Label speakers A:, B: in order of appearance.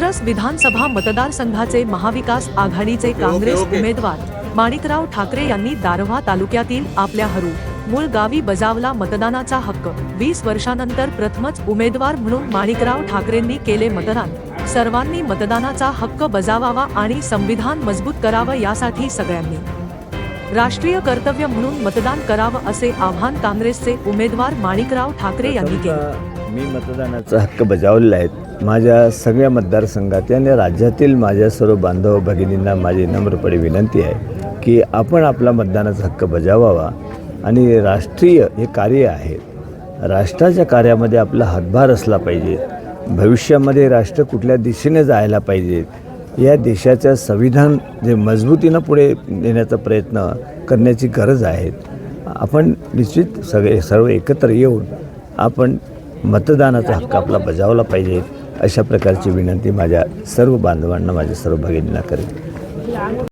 A: दिग्रस विधानसभा मतदारसंघाचे महाविकास आघाडीचे काँग्रेस उमेदवार माणिकराव ठाकरे यांनी दारव्हा तालुक्यातील आपल्या हरू मूळ गावी बजावला मतदानाचा हक्क. वीस वर्षानंतर प्रथमच उमेदवार म्हणून माणिकराव ठाकरेंनी केले मतदान. सर्वांनी मतदानाचा हक्क बजावावा आणि संविधान मजबूत करावं यासाठी सगळ्यांनी. राष्ट्रीय कर्तव्य म्हणून मतदान करावं असे आव्हान काँग्रेसचे उमेदवार माणिकराव ठाकरे यांनी केले.
B: मी मतदानाचा हक्क बजावलेला आहे. माझ्या सगळ्या मतदारसंघात आणि राज्यातील माझ्या सर्व बांधव भगिनींना माझी नम्रपणे विनंती आहे की आपण आपला मतदानाचा हक्क बजावावा. आणि राष्ट्रीय हे कार्य आहे. राष्ट्राच्या कार्यामध्ये आपला हातभार असला पाहिजे. भविष्यामध्ये राष्ट्र कुठल्या दिशेने जायला पाहिजे. या देशाचं संविधान जे मजबूतीनं पुढे नेण्याचा प्रयत्न करण्याची गरज आहे. आपण निश्चित सगळे सर्व एकत्र येऊन आपण मतदानाचा हक्क आपला बजावला पाहिजे अशा प्रकारची विनंती माझ्या सर्व बांधवांना माझ्या सर्व भगिनींना करेन.